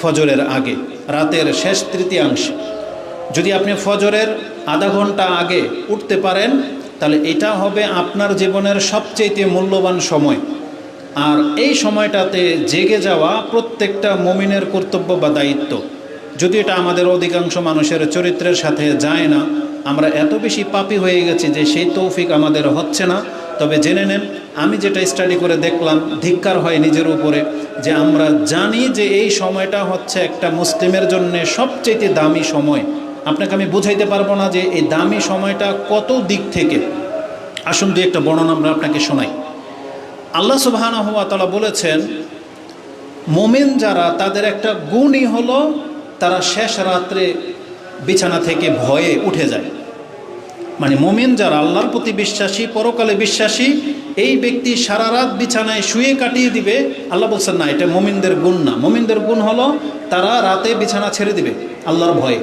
ফজরের আগে, রাতের শেষ তৃতীয়াংশ। যদি আপনি ফজরের আধা ঘণ্টা আগে উঠতে পারেন, তাহলে এটা হবে আপনার জীবনের সবচেয়ে মূল্যবান সময়। আর এই সময়টাতে জেগে যাওয়া প্রত্যেকটা মমিনের কর্তব্য বা দায়িত্ব। যদি এটা আমাদের অধিকাংশ মানুষের চরিত্রের সাথে যায় না, আমরা এত বেশি পাপি হয়ে গেছি যে সেই তৌফিক আমাদের হচ্ছে না। তবে জেনে নেন আমি যেটা স্টাডি করে দেখলাম, ধিক্কার হয় নিজের উপরে যে আমরা জানি যে এই সময়টা হচ্ছে একটা মুসলিমের জন্য সবচেয়ে দামি সময়। আপনাকে আমি বুঝাইতে পারব না যে এই দামি সময়টা কত দিক থেকে। আসুন দু একটা বর্ণনা আমরা আপনাকে শোনাই। আল্লাহ সুবাহানা তালা বলেছেন, মোমেন যারা তাদের একটা গুণই হলো তারা শেষ রাত্রে বিছানা থেকে ভয়ে উঠে যায়। মানে মোমেন যারা আল্লাহর প্রতি বিশ্বাসী, পরকালে বিশ্বাসী, এই ব্যক্তি সারা রাত বিছানায় শুয়ে কাটিয়ে দিবে, আল্লাহ বলছেন, না, এটা মোমিনদের গুণ না। মোমিনদের গুণ হলো তারা রাতে বিছানা ছেড়ে দিবে আল্লাহর ভয়ে।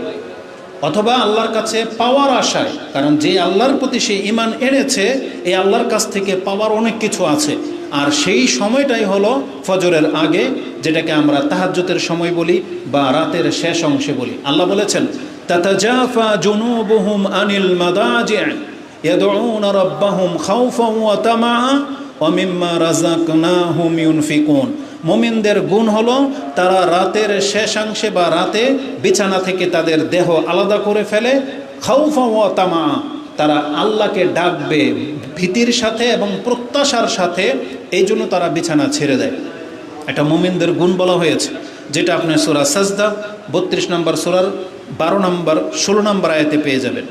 অথবা আল্লাহর কাছে পাওয়ার আশায়, কারণ যে আল্লাহর প্রতি সে ইমান এনেছে এই আল্লাহর কাছ থেকে পাওয়ার অনেক কিছু আছে। আর সেই সময়টাই হলো ফজরের আগে, যেটাকে আমরা তাহাজ্জতের সময় বলি বা রাতের শেষ অংশে বলি। আল্লাহ বলেছেন মুমিনদের গুণ হলো, তারা রাতের শেষাংশে বা রাতে বিছানা থেকে তাদের দেহ আলাদা করে ফেলে, খাউফা তারা আল্লাহকে ডাকবে ভীতির সাথে এবং প্রত্যাশার সাথে, এই জন্য তারা বিছানা ছেড়ে দেয়। এটা মুমিনদের গুণ বলা হয়েছে, যেটা আপনার সুরা সাজদা, বত্রিশ নম্বর সুরার বারো নম্বর, ষোলো নম্বর আয়াতে পেয়ে যাবেন।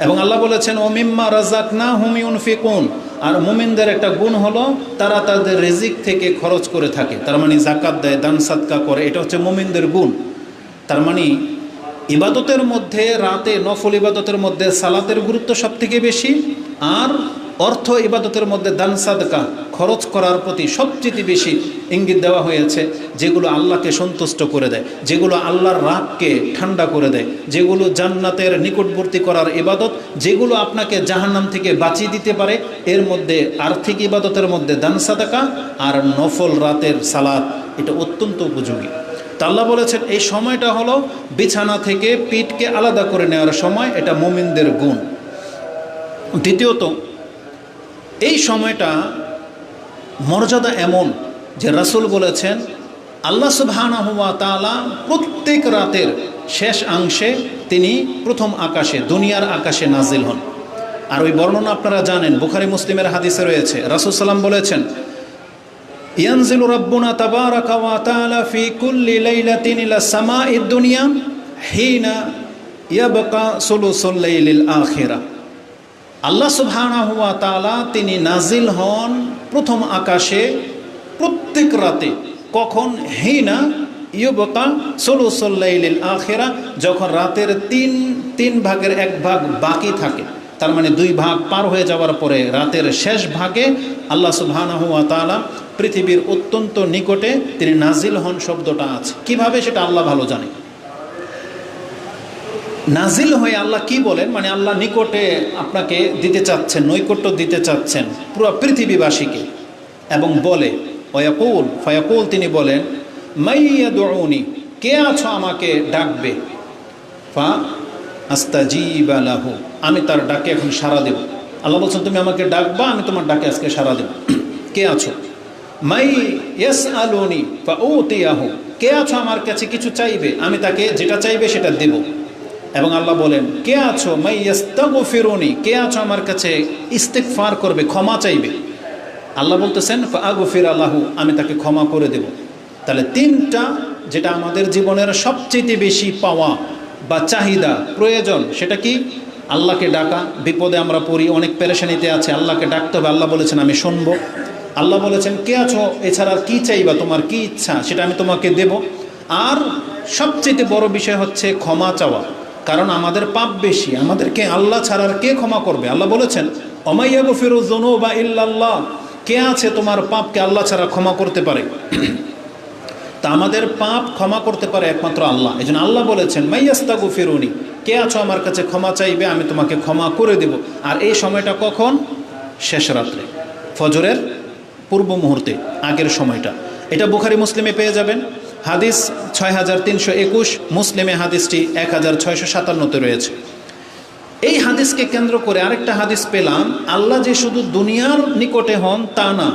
এবং আল্লাহ বলেছেন, ও মিম্মা রাজাক না হুমিউন ফিকুন আর মুমিনদের একটা গুণ হলো, তারা তাদের রেজিক থেকে খরচ করে থাকে। তার মানে জাকাত দেয়, দান, সাদকা করে, এটা হচ্ছে মুমিনদের গুণ। তার মানে ইবাদতের মধ্যে, রাতে নফল ইবাদতের মধ্যে সালাতের গুরুত্ব সব থেকে বেশি। আর অর্থ ইবাদতের মধ্যে দান সাদকা খরচ করার প্রতি সবচেয়ে বেশি ইঙ্গিত দেওয়া হয়েছে, যেগুলো আল্লাহকে সন্তুষ্ট করে দেয়, যেগুলো আল্লাহর রাগকে ঠান্ডা করে দেয়, যেগুলো জান্নাতের নিকটবর্তী করার ইবাদত, যেগুলো আপনাকে জাহান্নাম থেকে বাঁচিয়ে দিতে পারে। এর মধ্যে আর্থিক ইবাদতের মধ্যে দান সাদাকা আর নফল রাতের সালাদ, এটা অত্যন্ত উপযোগী। তাল্লা বলেছেন, এই সময়টা হলো বিছানা থেকে পিঠকে আলাদা করে নেওয়ার সময়, এটা মোমিনদের গুণ। দ্বিতীয়ত এই সময়টা মর্যাদা এমন যে রাসুল বলেছেন, আল্লাহ সুবহানা তালা প্রত্যেক রাতের শেষ অংশে তিনি প্রথম আকাশে, দুনিয়ার আকাশে নাজিল হন। আর ওই বর্ণনা আপনারা জানেন, বুখারি মুসলিমের হাদিসে রয়েছে, রাসুল সাল্লাম বলেছেন, ইয়ানজিলু রাব্বুনা দুনিয়া হিনা ইয়াবকা সুলুসুল লাইলিল আখিরা। আল্লাহ সুবহানাহু ওয়া তাআলা তিনি নাজিল হন প্রথম আকাশে, প্রত্যেক রাতে, কখন? হিনা ইউবকা সুলুসুল লাইলিল আখিরা, যখন রাতের তিন তিন ভাগের এক ভাগ বাকি থাকে, তার মানে দুই ভাগ পার হয়ে যাওয়ার পরে রাতের শেষ ভাগে আল্লাহ সুবহানাহু ওয়া তাআলা পৃথিবীর অত্যন্ত নিকটে তিনি নাজিল হন শব্দটা আছে। কীভাবে? সেটা আল্লাহ ভালো জানে। নাজিল হয়ে আল্লাহ কি বলেন? মানে আল্লাহ নিকটে আপনাকে দিতে চাচ্ছেন, নৈকট্য দিতে চাচ্ছেন পুরো পৃথিবীবাসীকে এবং বলে ফয়াকুল ফয়াকুল তিনি বলেন মাইয়া দৌনি কে আছো আমাকে ডাকবে? ফা আস্তাজিবালাহু আমি তার ডাকে এখন সাড়া দেব। আল্লাহ বলছেন, তুমি আমাকে ডাকবা, আমি তোমার ডাকে আজকে সাড়া দেব। কে আছো? মাই ইয়াস আলোনি বা ও তিয়াহু কে আছো আমার কাছে কিছু চাইবে? আমি তাকে যেটা চাইবে সেটা দেব। এবং আল্লাহ বলেন, কে আছো? মাই ইয়াস্তাগু ফিরুনি কে আছো আমার কাছে? ইস্তেকফার করবে, ক্ষমা চাইবে। আল্লাহ বলতেছেন আগু ফির আল্লাহু আমি তাকে ক্ষমা করে দেব। তাহলে তিনটা যেটা আমাদের জীবনের সবচেয়ে বেশি পাওয়া বা চাহিদা, প্রয়োজন, সেটা কি? আল্লাহকে ডাকা, বিপদে আমরা পড়ি, অনেক পেরেশানিতে আছে, আল্লাহকে ডাকতে হবে। আল্লাহ বলেছেন, আমি শুনব। আল্লাহ বলেছেন, কে আছো? এছাড়া কী চাইবা? তোমার কি ইচ্ছা? সেটা আমি তোমাকে দেব। আর সবচেয়ে বড় বিষয় হচ্ছে ক্ষমা চাওয়া। কারণ আমাদের পাপ বেশি, আমাদেরকে আল্লাহ ছাড়ার কে ক্ষমা করবে? আল্লাহ বলেছেন অমাইয়াগো ফিরোজ বা ইল্লাল্লাহ কে আছে তোমার পাপকে আল্লাহ ছাড়া ক্ষমা করতে পারে? তা আমাদের পাপ ক্ষমা করতে পারে একমাত্র আল্লাহ। এই আল্লাহ বলেছেন মাইয়াস্তাগু ফিরুনি কে আছো আমার কাছে ক্ষমা চাইবে, আমি তোমাকে ক্ষমা করে দেব। আর এই সময়টা কখন? শেষ রাত্রে, ফজরের পূর্ব মুহূর্তে, আগের সময়টা। এটা বুখারি, মুসলিমে পেয়ে যাবেন। হাদিস ছয় হাজার তিনশো একুশ, মুসলিমে হাদিসটি এক হাজার ছয়শো সাতান্নতে রয়েছে। এই হাদিসকে কেন্দ্র করে আরেকটা হাদিস পেলাম, আল্লাহ যে শুধু দুনিয়ার নিকটে হন তা না,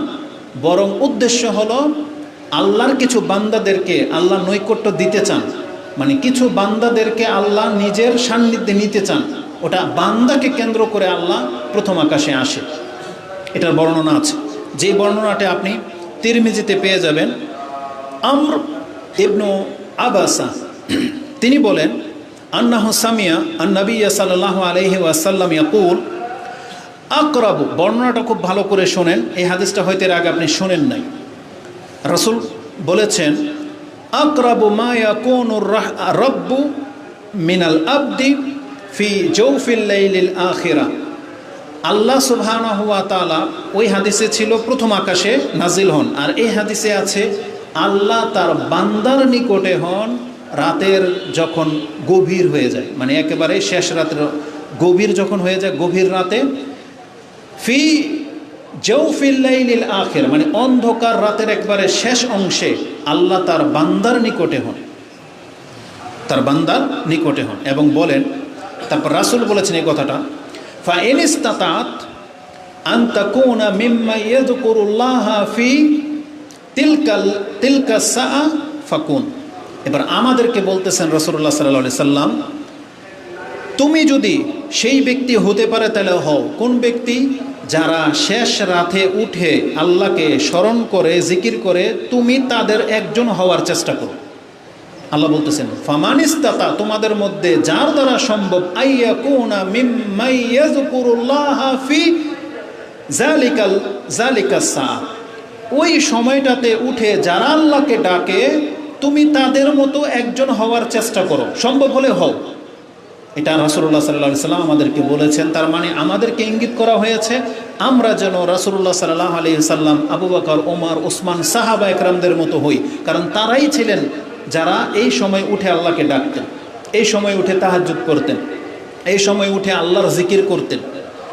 বরং উদ্দেশ্য হলো আল্লাহর কিছু বান্দাদেরকে আল্লাহ নৈকট্য দিতে চান। মানে কিছু বান্দাদেরকে আল্লাহ নিজের সান্নিধ্যে নিতে চান। ওটা বান্দাকে কেন্দ্র করে আল্লাহ প্রথম আকাশে আসে। এটার বর্ণনা আছে। যে বর্ণনাটা আপনি তিরমিজিতে পেয়ে যাবেন, আমর ইবনু আবাসা। তিনি বলেন, আন্নাহ সামিয়া আন্নবিয়া সাল্লাহ আলহি ওয়াসাল্লাম ইয়াকুল, আকরাবু, বর্ণনাটা খুব ভালো করে শোনেন, এই হাদিসটা হয়তো এর আগে আপনি শোনেন নাই। রসুল বলেছেন, আকরাবু মা ইয়াকুনুর রাহ- রব্বু মিনাল আবদি ফি জৌফিল লাইলিল আখিরা। আল্লাহ সুবহানাহু হুয়া তাআলা ওই হাদিসে ছিল প্রথম আকাশে নাজিল হন, আর এই হাদিসে আছে আল্লাহ তার বান্দার নিকটে হন, রাতের যখন গভীর হয়ে যায়। মানে একেবারে শেষ রাতের গভীর যখন হয়ে যায়, গভীর রাতে, ফি জৌফিল্লাইলিল আখের মানে অন্ধকার রাতের একবারে শেষ অংশে আল্লাহ তার বান্দার নিকটে হন। তার বান্দার নিকটে হন এবং বলেন, তারপর রাসুল বলেছেন এই কথাটা, ফা এনিস্তাতাত আন্তাকুনা মিম্মা ইয়াযকুরুল্লাহ ফি তিলকাল, তিলকা সাআ ফাকুন। এবার আমাদেরকে বলতেছেন রাসূলুল্লাহ সাল্লাল্লাহু আলাইহি সাল্লাম, তুমি যদি সেই ব্যক্তি হতে পারে তাহলে হও। কোন ব্যক্তি? যারা শেষ রাতে উঠে আল্লাহকে স্মরণ করে, জিকির করে, তুমি তাদের একজন হওয়ার চেষ্টা করো। আল্লাহ বলতেছেন ফামানিস্তাতা তোমাদের মধ্যে যার দ্বারা সম্ভব আইয়া কুনা মিম্মাইয়াজকুরুল্লাহ ফি জালিকাল জালিকাস সা ওই সময়টাতে উঠে যারা আল্লাহকে ডাকে, তুমি তাদের মতো একজন হওয়ার চেষ্টা করো। সম্ভব হলে হও। এটা রাসুল্লাহ সাল্লাহ সাল্লাম আমাদেরকে বলেছেন। তার মানে আমাদেরকে ইঙ্গিত করা হয়েছে, আমরা যেন রাসুল্লাহ সাল্লাহ আলি সাল্লাম, আবু বকর, ওমর ওসমান সাহাবা একরামদের মতো হই। কারণ তারাই ছিলেন যারা এই সময় উঠে আল্লাহকে ডাকতেন, এই সময় উঠে তাহাজ্জুদ করতেন, এই সময় উঠে আল্লাহর জিকির করতেন।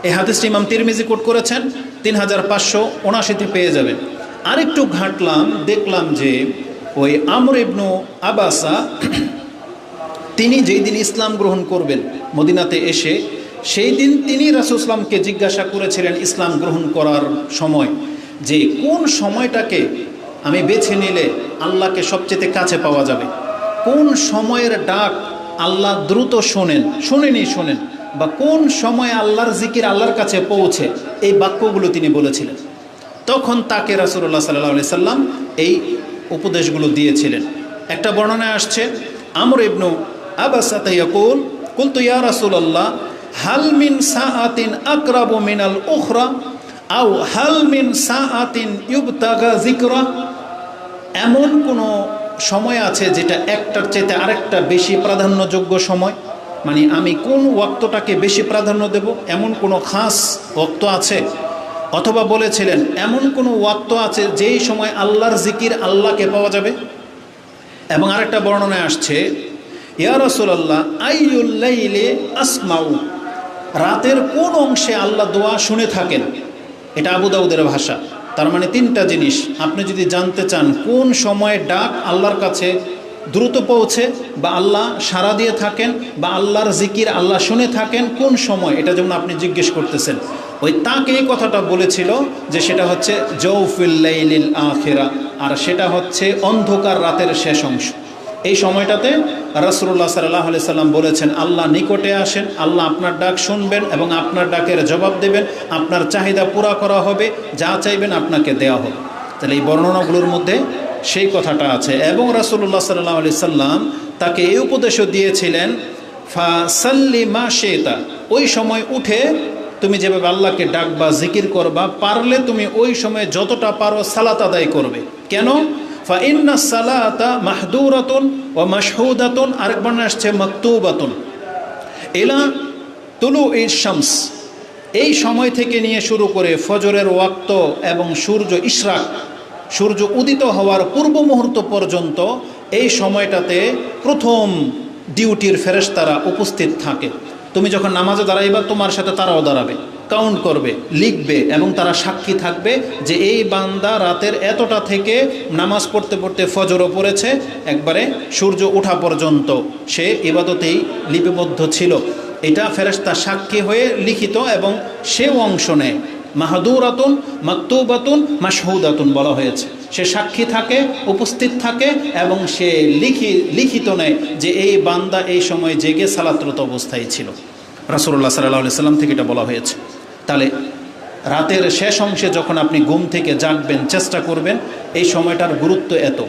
এই হাদিসটি ইমাম তিরমিজি কোট করেছেন, তিন হাজার পাঁচশো উনাশিতে পেয়ে যাবেন। আরেকটু ঘাঁটলাম, দেখলাম যে ওই আমর ইবনু আবাসা, তিনি যেই দিন ইসলাম গ্রহণ করবেন মদিনাতে এসে, সেই দিন তিনি রাসুসলামকে জিজ্ঞাসা করেছিলেন ইসলাম গ্রহণ করার সময়, যে কোন সময়টাকে আমি বেছে নিলে আল্লাহকে সবচেয়ে কাছে পাওয়া যাবে? কোন সময়ের ডাক আল্লাহ দ্রুত শোনেন শোনেনি শোনেন, বা কোন সময় আল্লাহর জিকির আল্লাহর কাছে পৌঁছে, এই বাক্যগুলো তিনি বলেছিলেন। তখন তাকে রাসুল্লাহ সাল্লাহ সাল্লাম এই উপদেশগুলো দিয়েছিলেন। একটা বর্ণনায় আসছে, আমর ইবনু আবাসাত ইয়াকুল, কুলতু ইয়া রাসূলুল্লাহ, হাল মিন সাআতিন আকরাবু মিনাল উখরা, আও হাল মিন সাআতিন ইউবতাগা যিকরা। এমন কোনো সময় আছে যেটা একটার চেতে আরেকটা বেশি প্রাধান্যযোগ্য সময়? মানে আমি কোন ওয়াক্তটাকে বেশি প্রাধান্য দেব? এমন কোনো খাস ওক্ত আছে? অথবা বলেছিলেন, এমন কোনো ওয়াক্ত আছে যেই সময় আল্লাহর জিকির আল্লাহকে পাওয়া যাবে? এবং আরেকটা বর্ণনায় আসছে, ইয়া রাসূলুল্লাহ আইয়ুল্লাইলে আসমাউ। রাতের কোন অংশে আল্লাহ দোয়া শুনে থাকেন? এটা আবু দাউদের ভাষা। তার মানে তিনটা জিনিস। আপনি যদি জানতে চান কোন সময়ে ডাক আল্লাহর কাছে দ্রুত পৌঁছে বা আল্লাহ সাড়া দিয়ে থাকেন বা আল্লাহর জিকির আল্লাহ শুনে থাকেন, কোন সময়? এটা যেমন আপনি জিজ্ঞেস করতেছেন। ওই তাকে এই কথাটা বলেছিল যে সেটা হচ্ছে জৌফিল্লাইলিল আখেরা, আর সেটা হচ্ছে অন্ধকার রাতের শেষ অংশ। এই সময়টাতে রাসুল্লাহ সাল্লাহ আলি সাল্লাম বলেছেন, আল্লাহ নিকটে আসেন, আল্লাহ আপনার ডাক শুনবেন এবং আপনার ডাকের জবাব দেবেন, আপনার চাহিদা পুরা করা হবে, যা চাইবেন আপনাকে দেওয়া হবে তাহলে এই বর্ণনাগুলোর মধ্যে সেই কথাটা আছে। এবং রাসুল্লাহ সাল্লাহ আলি সাল্লাম তাকে এই উপদেশও দিয়েছিলেন, ফা সাল্লি মা শেতা। ওই সময় উঠে তুমি যেভাবে আল্লাহকে ডাকবা, জিকির করবা, পারলে তুমি ওই সময় যতটা পারো সালাত আদায় করবে। কেন? ফাইন্না সালাতা মাহদুরাতুন ও মাসহুদাতুন আরেক বর্ণনা আসছে, মাকতুবাতুন। এলা তুলু ইস শামস। এই সময় থেকে নিয়ে শুরু করে ফজরের ওয়াক্ত এবং সূর্য ইশরাক সূর্য উদিত হওয়ার পূর্ব মুহূর্ত পর্যন্ত এই সময়টাতে প্রথম ডিউটির ফেরেশতারা উপস্থিত থাকে। তুমি যখন নামাজে দাঁড়াইবা, তোমার সাথে তারাও দাঁড়াবে কাউন্ট করবে, লিখবে এবং তারা সাক্ষী থাকবে যে এই বান্দা রাতের এতটা থেকে নামাজ পড়তে পড়তে ফজরও পড়েছে, একবারে সূর্য ওঠা পর্যন্ত সে ইবাদতেই লিপিবদ্ধ ছিল। এটা ফেরেশতা সাক্ষী হয়ে লিখিত এবং সেও অংশ নেয়। মাহাদুরাতুন, মাকতুবাতুন মাসহুদাতুন বলা হয়েছে। সে সাক্ষী থাকে, উপস্থিত থাকে এবং সে লিখি, লিখিত নেয় যে এই বান্দা এই সময় জেগে সালাত্রত অবস্থায় ছিল। রাসুল্লাহ সাল্লাহ সাল্লাম থেকে এটা বলা হয়েছে। তাহলে রাতের শেষ অংশে যখন আপনি ঘুম থেকে জাগবেন, চেষ্টা করবেন, এই সময়টার গুরুত্ব এত।